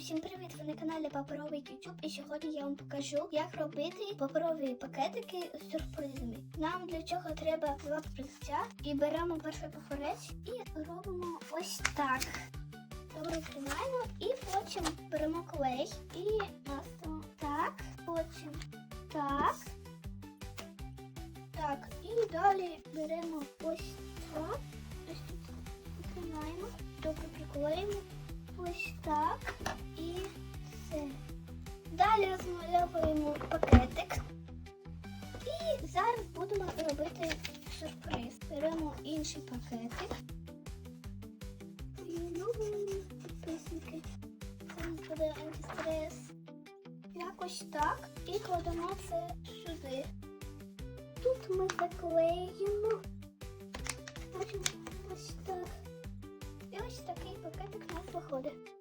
Усім привіт! Ви на каналі Паперовий YouTube і сьогодні я вам покажу, як робити паперові пакетики з сюрпризами. Нам для цього треба два папірця і беремо перший папірець і робимо ось так. Добре тримаємо і потім беремо клей і наставимо так, потім так. Так, і далі беремо ось так. Ось тут тримаємо, добре приклеїмо. Ось так і все. Далі розмальовуємо пакетик. І зараз будемо робити сюрприз. Беремо інший пакетик. Любимо підписники. Зараз буде антистрес. Якось так. І кладемо це сюди. Тут ми заклеїмо. Ось так. І ось нас виходить.